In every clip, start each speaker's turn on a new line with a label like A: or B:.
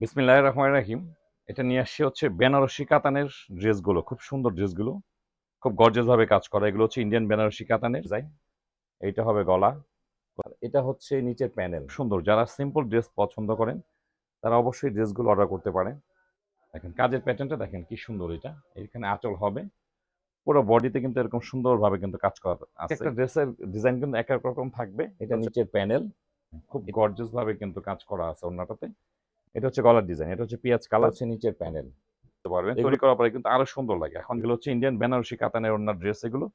A: বিসমিল্লাহ রহমান রাহিম। এটা নিয়ে আসছে হচ্ছে বেনারসি কাতানের ড্রেসগুলো খুব সুন্দর ড্রেসগুলো। খুব গর্জেস ভাবে কাজ করা। এগুলো হচ্ছে ইন্ডিয়ান বেনারসি কাতানের যাই এইটা হবে গলা। এটা হচ্ছে নিচের প্যানেল। সুন্দর। যারা সিম্পল ড্রেস পছন্দ করেন তারা অবশ্যই ড্রেসগুলো অর্ডার করতে পারেন। দেখেন কাজের প্যাটার্নটা দেখেন কি সুন্দর এটা। এখানে আঁচল হবে। পুরো বডিতে কিন্তু এরকম সুন্দরভাবে কিন্তু কাজ করা আছে। একটা ড্রেসের ডিজাইন কিন্তু এক এক রকম থাকবে। এটা নিচের প্যানেল। খুব গর্জেস ভাবে কিন্তু কাজ করা আছে অন্যটাতে এটা হচ্ছে গলার ডিজাইন এটা হচ্ছে পেঁয়াজ কালার। হচ্ছে নিচের প্যানেল পারবেন? তৈরি করার পরে কিন্তু আরও সুন্দর লাগে। এখন এগুলো হচ্ছে ইন্ডিয়ান বেনারসি কাতানের অন্য ড্রেস এগুলো।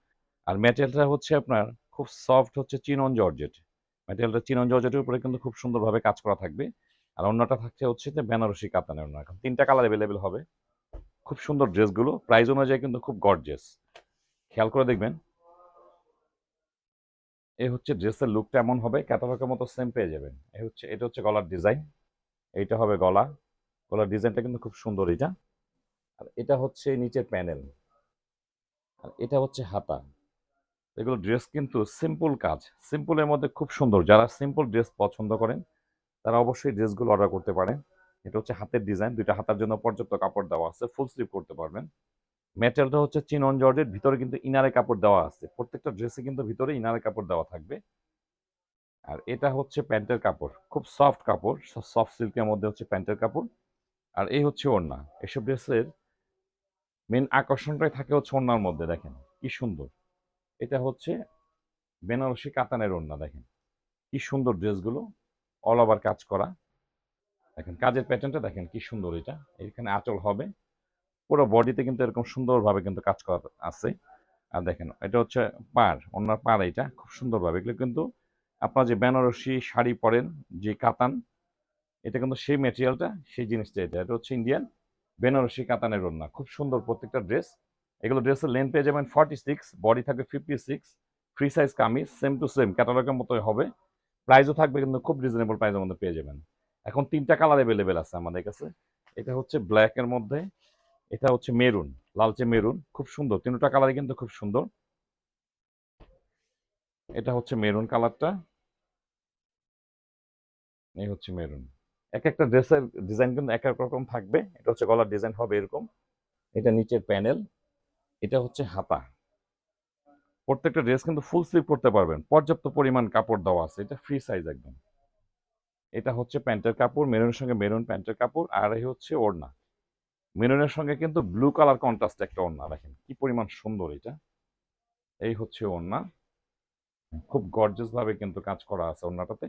A: আর ম্যাটেরিয়ালটা হচ্ছে আপনার খুব সফট হচ্ছে চিনন জর্জেট। ম্যাটেরিয়ালটা চিনন জর্জেটের উপরে কিন্তু খুব সুন্দরভাবে কাজ করা থাকবে। আর অন্যটা থাকছে হচ্ছে যে বেনারসি কাতানের অন্য এখন তিনটা কালার অ্যাভেলেবেল হবে। খুব সুন্দর ড্রেসগুলো প্রাইস অনুযায়ী কিন্তু খুব গর্জেস খেয়াল করে দেখবেন। এই হচ্ছে ড্রেসের লুকটা এমন হবে ক্যাটালগের মতো সেম পেয়ে যাবেন। এই হচ্ছে এটা হচ্ছে গলার ডিজাইন এইটা হবে গলা। গলার ডিজাইনটা কিন্তু খুব সুন্দর এটা আর এটা হচ্ছে নিচের প্যানেল আর এটা হচ্ছে হাতা। এগুলো ড্রেস কিন্তু সিম্পল কাজ। সিম্পলের মধ্যে খুব সুন্দর। যারা সিম্পল ড্রেস পছন্দ করেন, তারা অবশ্যই ড্রেসগুলো অর্ডার করতে পারেন। এটা হচ্ছে হাতের ডিজাইন দুইটা হাতার জন্য পর্যাপ্ত কাপড় দেওয়া আছে। ফুল স্লিভ করতে পারবেন। ম্যাটেরিয়ালটা হচ্ছে চিনন জর্জের। ভিতরে কিন্তু ইনারে কাপড় দেওয়া আছে। প্রত্যেকটা ড্রেসে কিন্তু ভিতরে ইনারে কাপড় দেওয়া থাকবে। আর এটা হচ্ছে প্যান্টের কাপড়। খুব সফট কাপড় সফট সিল্কের মধ্যে হচ্ছে প্যান্টের কাপড়। আর এই হচ্ছে ওড়না। এসব ড্রেসের মেন আকর্ষণটাই থাকে হচ্ছে ওড়নার মধ্যে, দেখেন। কি সুন্দর। এটা হচ্ছে বেনারসি কাতানের ওড়না, দেখেন। কি সুন্দর ড্রেসগুলো। অল ওভার কাজ করা। দেখেন, কাজের প্যাটার্নটা দেখেন কি সুন্দর এটা। এখানে আঁচল হবে। পুরো বডিতে কিন্তু এরকম সুন্দরভাবে কিন্তু কাজ করা আছে। আর দেখেন, এটা হচ্ছে পার ওনার পার এটা। খুব সুন্দরভাবে। এগুলো কিন্তু আপনার যে বেনারসি শাড়ি পরেন, যে কাতান, এটা কিন্তু সেই ম্যাটেরিয়ালটা সেই জিনিসটা এটা। এটা হচ্ছে ইন্ডিয়ান বেনারসি কাতানের ওড়না। খুব সুন্দর প্রত্যেকটা ড্রেস এগুলো ড্রেসের লেন্থ পেয়ে যাবেন ফর্টি সিক্স বডি থাকবে fifty six free size kameez same to same ক্যাটালগের মতোই হবে। প্রাইসও থাকবে কিন্তু খুব রিজনেবল প্রাইসের মধ্যে পেয়ে যাবেন। এখন তিনটা কালার অ্যাভেলেবেল আছে আমাদের কাছে। এটা হচ্ছে ব্ল্যাকের মধ্যে, এটা হচ্ছে মেরুন লালচে মেরুন খুব সুন্দর। তিনটা কালারই কিন্তু খুব সুন্দর। এটা হচ্ছে মেরুন কালারটা এই হচ্ছে মেরুন এক একটা ড্রেসের ডিজাইন কিন্তু এক এক রকম থাকবে। এটা হচ্ছে গলার ডিজাইন হবে এরকম। এটা নিচের প্যানেল এটা হচ্ছে হাতা। প্রত্যেকটা ড্রেস কিন্তু ফুল স্লিভ করতে পারবেন। পর্যাপ্ত পরিমাণ কাপড় দেওয়া আছে। এটা ফ্রি সাইজ একদম। এটা হচ্ছে প্যান্টের কাপড় মেরুনের সঙ্গে মেরুন প্যান্টের কাপড় আর এই হচ্ছে ওড়না। মেরুনের সঙ্গে কিন্তু ব্লু কালার কন্ট্রাস্ট একটা ওড়না। দেখেন কি পরিমাণ সুন্দর এটা। এই হচ্ছে ওড়না। খুব গর্জাস ভাবে কিন্তু কাজ করা আছে ওড়নাটাতে।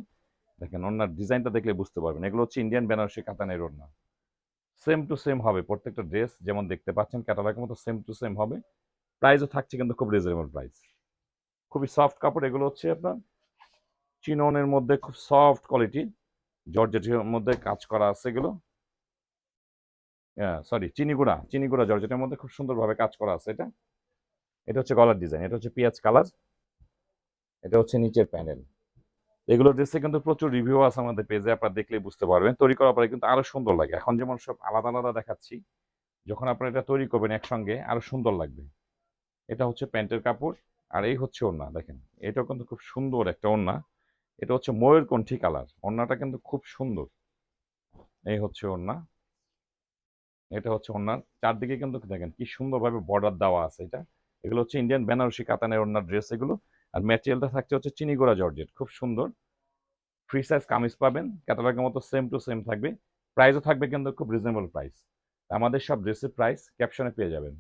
A: দেখেন ওড়নার ডিজাইনটা দেখলে বুঝতে পারবেন। এগুলো হচ্ছে ইন্ডিয়ান বেনারসি কাতানের ওড়না সেম টু সেম হবে। প্রত্যেকটা ড্রেস যেমন দেখতে পাচ্ছেন ক্যাটালগের মতো সেম টু সেম হবে। প্রাইসও থাকছে কিন্তু খুব রিজনেবল প্রাইস খুবই সফট কাপড়। এগুলো হচ্ছে আপনার চিননের মধ্যে খুব সফট কোয়ালিটি জর্জেটের মধ্যে কাজ করা আছে এগুলো। সরি চিনিগুড়া চিনিগুড়া জর্জেটের মধ্যে খুব সুন্দরভাবে কাজ করা আছে এটা। এটা হচ্ছে গলার ডিজাইন এটা হচ্ছে পেঁয়াজ কালার। এটা হচ্ছে নিচের প্যানেল এগুলো ড্রেসে কিন্তু প্রচুর রিভিউ আছে আমাদের পেজে আপনারা দেখলেই বুঝতে পারবেন। তৈরি করার পরে কিন্তু আরও সুন্দর লাগে। এখন যেমন সব আলাদা আলাদা দেখাচ্ছি, যখন আপনারা এটা তৈরি করবেন একসঙ্গে, আরও সুন্দর লাগবে। এটা হচ্ছে প্যান্টের কাপড়, আর এই হচ্ছে ওড়না, দেখেন। এটাও কিন্তু খুব সুন্দর একটা ওড়না। এটা হচ্ছে ময়ূরকণ্ঠী কালার। ওড়নাটা কিন্তু খুব সুন্দর। এই হচ্ছে ওড়না। এটা হচ্ছে ওড়নার। চারদিকে কিন্তু দেখেন কি সুন্দরভাবে বর্ডার দেওয়া আছে এটা। এগুলো হচ্ছে ইন্ডিয়ান বেনারসি কাতানের ওড়নার ড্রেস এগুলো। আর ম্যাটেরিয়ালটা থাকছে হচ্ছে চিনিগোড়া জর্জেট, খুব সুন্দর। ফ্রি সাইজ কামিজ পাবেন ক্যাটালগের মতো সেম টু সেম থাকবে। প্রাইসও থাকবে কিন্তু খুব রিজনেবল প্রাইস আমাদের সব ড্রেসের প্রাইস ক্যাপশনে পেয়ে যাবেন।